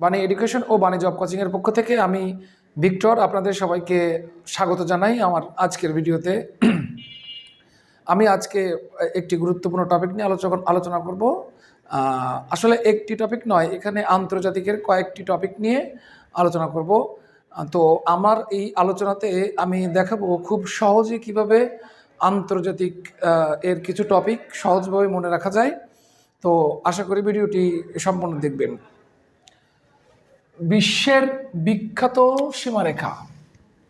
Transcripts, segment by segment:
বাণী এডুকেশন ও বাণী জব কোচিংয়ের পক্ষ থেকে আমি ভিক্টর আপনাদের সবাইকে স্বাগত জানাই আমার আজকের ভিডিওতে। আমি আজকে একটি গুরুত্বপূর্ণ টপিক নিয়ে আলোচনা আলোচনা করব। আসলে একটি টপিক নয়, এখানে আন্তর্জাতিকের কয়েকটি টপিক নিয়ে আলোচনা করব। তো আমার এই আলোচনাতে আমি দেখাবো খুব সহজে কীভাবে আন্তর্জাতিক এর কিছু টপিক সহজভাবে মনে রাখা যায়। তো আশা করি ভিডিওটি সম্পূর্ণ দেখবেন। বিশ্বের বিখ্যাত সীমারেখা,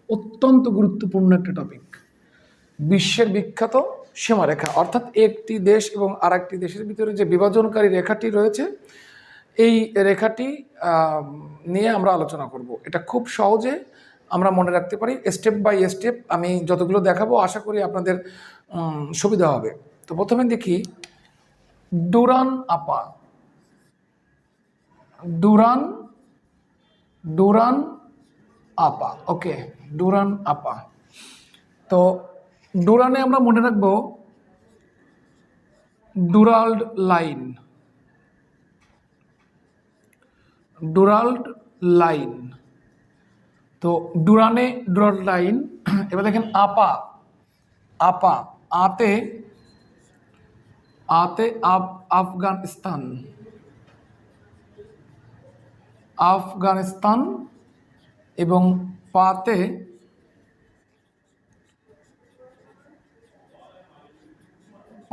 অত্যন্ত গুরুত্বপূর্ণ একটা টপিক বিশ্বের বিখ্যাত সীমারেখা, অর্থাৎ একটি দেশ এবং আর দেশের ভিতরে যে বিভাজনকারী রেখাটি রয়েছে, এই রেখাটি নিয়ে আমরা আলোচনা করব। এটা খুব সহজে আমরা মনে রাখতে পারি স্টেপ বাই স্টেপ আমি যতগুলো দেখাবো, আশা করি আপনাদের সুবিধা হবে। তো প্রথমে দেখি ডুরান আপা। ডুরান ডুরান আপা ওকে ডুরান আপা তো ডুরানে আমরা মনে রাখব ডুরাল্ড লাইন ডুরাল্ড লাইন তো ডুরানে ডুরাল্ড লাইন এবার দেখেন আপা আপা আতে আতে আফ আফগানিস্তান আফগানিস্তান এবং পাতে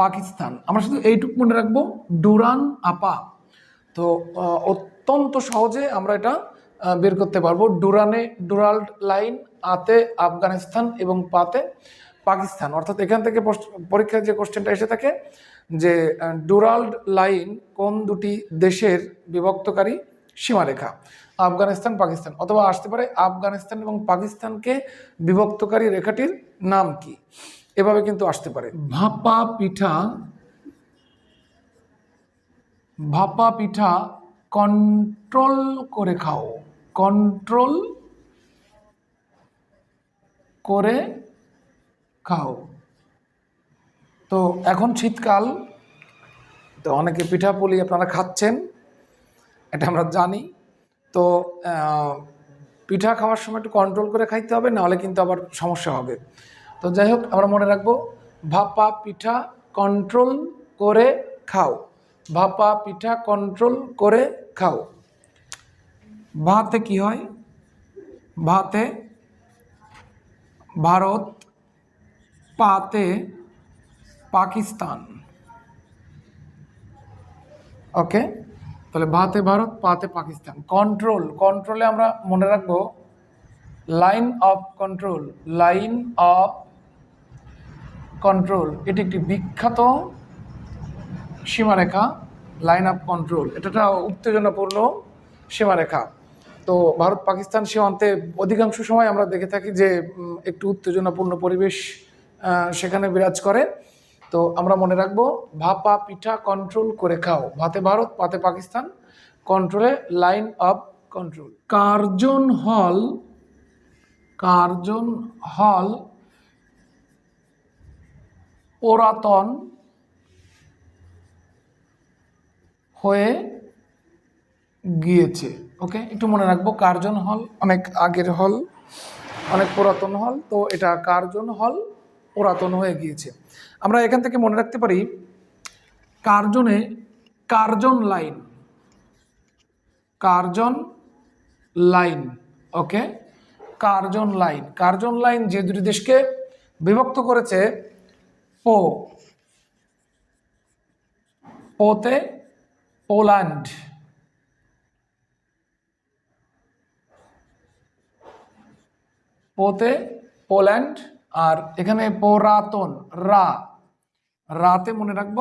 পাকিস্তান। আমরা শুধু এইটুকু মনে রাখব, ডুরান, আপা। তো অত্যন্ত সহজে আমরা এটা বের করতে পারব। ডুরানে, ডুরাল্ড লাইন, আতে আফগানিস্তান এবং পাতে পাকিস্তান। অর্থাৎ এখান থেকে পরীক্ষায় যে কোশ্চেনটা এসে থাকে যে ডুরাল্ড লাইন কোন দুটি দেশের বিভক্তকারী? সীমারেখা। আফগানিস্তান, পাকিস্তান অথবা আসতে পারে আফগানিস্তান এবং পাকিস্তানকে বিভক্তকারী রেখাটির নাম কি? এভাবে কিন্তু আসতে পারে। ভাপা পিঠা ভাপা পিঠা কন্ট্রোল করে খাও। কন্ট্রোল করে খাও। তো এখন শীতকাল, তো অনেকে পিঠা পুলি আপনারা খাচ্ছেন। এটা আমরা জানি। তো পিঠা খাওয়ার সময় একটু কন্ট্রোল করে খাইতে হবে, নাহলে কিন্তু আবার সমস্যা হবে। তো যাই হোক, আমরা মনে রাখব, ভাপা পিঠা কন্ট্রোল করে খাও। ভাপা পিঠা কন্ট্রোল করে খাও। ভাতে কি হয়? ভাতে ভারত, পাতে পাকিস্তান। ওকে? তাহলে ভাতে ভারত, পাতে পাকিস্তান। কন্ট্রোল কন্ট্রোলে আমরা মনে রাখব line of control line of control এটি একটি বিখ্যাত সীমারেখা লাইন অফ কন্ট্রোল এটা উত্তেজনাপূর্ণ সীমারেখা। তো ভারত, পাকিস্তান সীমান্তে অধিকাংশ সময় আমরা দেখে থাকি যে একটু উত্তেজনাপূর্ণ পরিবেশ সেখানে বিরাজ করে। তো আমরা মনে রাখব, ভাপা পিঠা কন্ট্রোল করে খাও। ভাতে ভারত, পাতে পাকিস্তান কন্ট্রোলে line of control Curzon hall Curzon hall পুরাতন হয়ে গিয়েছে। ওকে একটু মনে রাখব, কার্জন হল অনেক আগের হল, অনেক পুরাতন হল, তো এটা কার্জন হল পুরাতন হয়ে গিয়েছে। আমরা এখান থেকে মনে রাখতে পারি, কার্জনে Curzon line Curzon line, okay? Curzon line Curzon line যে দুটি দেশকে বিভক্ত করেছে, পো, পোতে পোল্যান্ড। পোতে পোল্যান্ড আর এখানে পুরাতন, রা। রাতে মনে রাখব,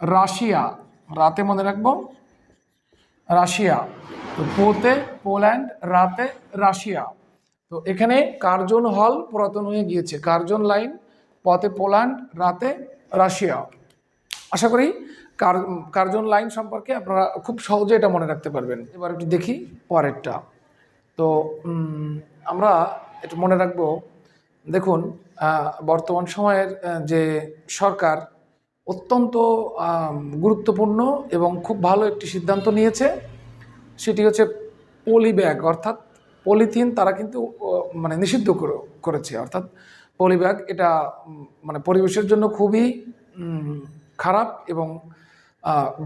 রাশিয়া, রাতে মনে রাখব, রাশিয়া, তো পোতে পোল্যান্ড, রাতে রাশিয়া। তো এখানে কার্জন হল পুরাতন হয়ে গিয়েছে, কার্জন লাইন, পথে পোল্যান্ড, রাতে রাশিয়া। আশা করি কার, কার্জন লাইন সম্পর্কে আপনারা খুব সহজে এটা মনে রাখতে পারবেন। এবার একটু দেখি পরেরটা। তো আমরা এটা মনে রাখব, দেখুন বর্তমান সময়ের যে সরকার অত্যন্ত গুরুত্বপূর্ণ এবং খুব ভালো একটি সিদ্ধান্ত নিয়েছে। সেটি হচ্ছে পলি ব্যাগ অর্থাৎ পলিথিন তারা কিন্তু মানে নিষিদ্ধ করেছে। অর্থাৎ পলি ব্যাগ এটা মানে পরিবেশের জন্য খুবই খারাপ এবং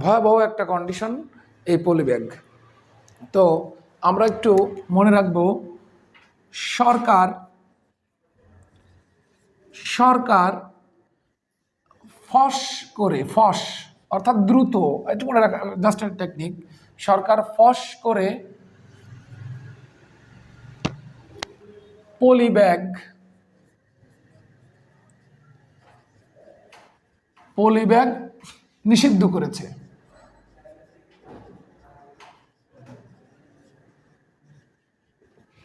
ভয়াবহ একটা কন্ডিশন এই পলি ব্যাগ তো আমরা একটু মনে রাখব, সরকার সরকার ফস করে, ফস, অর্থাৎ দ্রুত, একটু মনে রাখা জাস্ট টেকনিক সরকার ফস করে পলি ব্যাগ পলি ব্যাগ নিষিদ্ধ করেছে।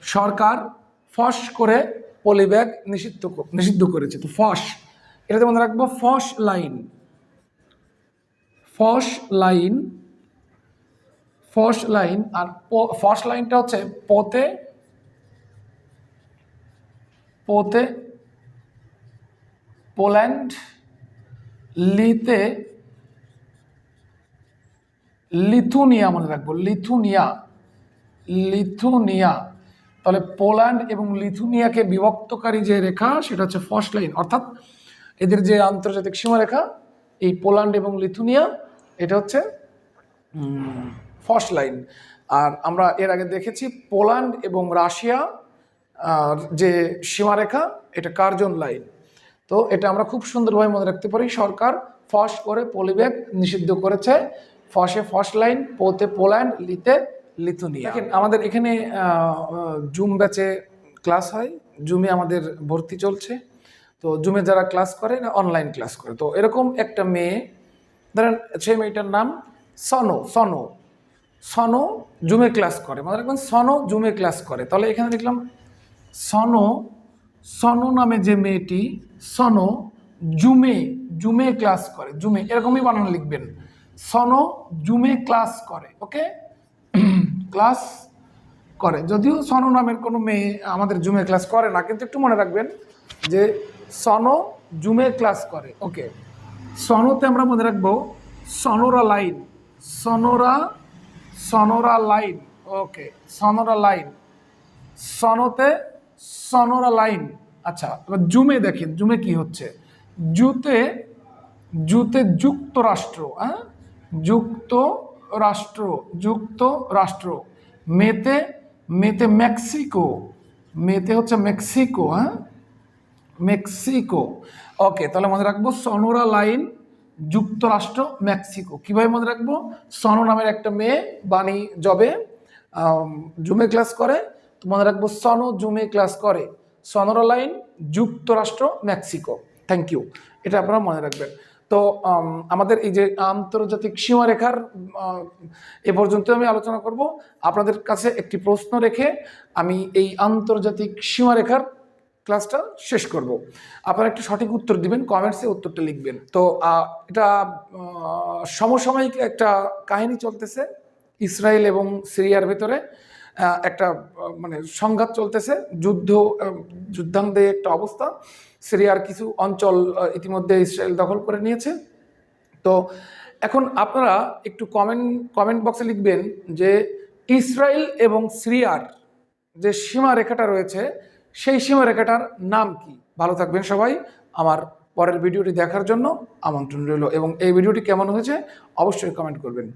সরকার ফস করে পলি ব্যাগ নিষিদ্ধ নিষিদ্ধ করেছে। তো ফস, এটাতে মনে রাখব ফস লাইন। ফস লাইন ফস লাইন আর ফস লাইনটা হচ্ছে পথে পোতে পোল্যান্ড লিতে লিথুনিয়া মনে রাখব, লিথুনিয়া লিথুনিয়া। তাহলে পোল্যান্ড এবং লিথুনিয়াকে বিভক্তকারী যে রেখা, সেটা হচ্ছে ফার্স্ট লাইন অর্থাৎ এদের যে আন্তর্জাতিক সীমারেখা, এই পোল্যান্ড এবং লিথুনিয়া, এটা হচ্ছে ফার্স্ট লাইন আর আমরা এর আগে দেখেছি পোল্যান্ড এবং রাশিয়া, আর যে সীমারেখা, এটা কার্জন লাইন তো এটা আমরা খুব সুন্দরভাবে মনে রাখতে পারি, সরকার ফস করে, পলিব্যাগ নিষিদ্ধ করেছে ফসে ফস লাইন পোতে পোল্যান্ড, লিতে লিথুনিয়া। দেখেন, আমাদের এখানে জুম ব্যাচে ক্লাস হয়, জুমে আমাদের ভর্তি চলছে। তো জুমে যারা ক্লাস করে না অনলাইন ক্লাস করে। তো এরকম একটা মেয়ে, ধরেন সেই মেয়েটার নাম সনো সনো। সনো জুমে ক্লাস করে। মনে রাখবেন সনো জুমে ক্লাস করে। তাহলে এখানে দেখলাম সনো সনো নামে যে মেয়েটি, সনো জুমে জুমে ক্লাস করে, জুমে। এরকমই বানান লিখবেন। সনো জুমে ক্লাস করে, ওকে? ক্লাস করে। যদিও সনো নামের কোনো মেয়ে আমাদের জুমে ক্লাস করে না, কিন্তু একটু মনে রাখবেন যে সনো জুমে ক্লাস করে। ওকে। সনোতে আমরা মনে রাখব Sonora line. Sonora Sonora line. Okay, Sonora line. সনোতে Sonora line. আচ্ছা এবার জুমে দেখেন, জুমে কি হচ্ছে? জুতে জুতে যুক্তরাষ্ট্র হ্যাঁ? যুক্ত রাষ্ট্র, যুক্ত রাষ্ট্র। মেতে মেতে মেক্সিকো। মেতে হচ্ছে মেক্সিকো হ্যাঁ? মেক্সিকো। ওকে, তাহলে মনে রাখব সনোরা লাইন, যুক্তরাষ্ট্র, মেক্সিকো। কীভাবে মনে রাখব? সনো নামের একটা মেয়ে বাণী জবে জুমে ক্লাস করে। তো মনে রাখব সনো জুমে ক্লাস করে। সনোরা লাইন, যুক্তরাষ্ট্র, মেক্সিকো। থ্যাংক ইউ এটা আপনারা মনে রাখবেন। তো আমাদের এই যে আন্তর্জাতিক সীমারেখার এ পর্যন্ত আমি আলোচনা করব। আপনাদের কাছে একটি প্রশ্ন রেখে আমি এই আন্তর্জাতিক সীমারেখার ক্লাসটা শেষ করব। আপনারা একটু সঠিক উত্তর দিবেন কমেন্টসে উত্তরটা লিখবেন। তো এটা সমসাময়িক একটা কাহিনী চলতেছে, ইসরায়েল এবং সিরিয়ার ভেতরে। একটা মানে সংঘাত চলতেছে, যুদ্ধ যুদ্ধাঙ্গে একটা অবস্থা। সিরিয়ার কিছু অঞ্চল ইতিমধ্যে ইসরায়েল দখল করে নিয়েছে। তো এখন আপনারা একটু কমেন্ট কমেন্ট বক্সে লিখবেন যে ইসরায়েল এবং সিরিয়ার যে সীমারেখাটা রয়েছে, সেই সীমারেখাটার নাম কি? ভালো থাকবেন সবাই। আমার পরের ভিডিওটি দেখার জন্য আমন্ত্রণ রইল। এবং এই ভিডিওটি কেমন হয়েছে, অবশ্যই কমেন্ট করবেন।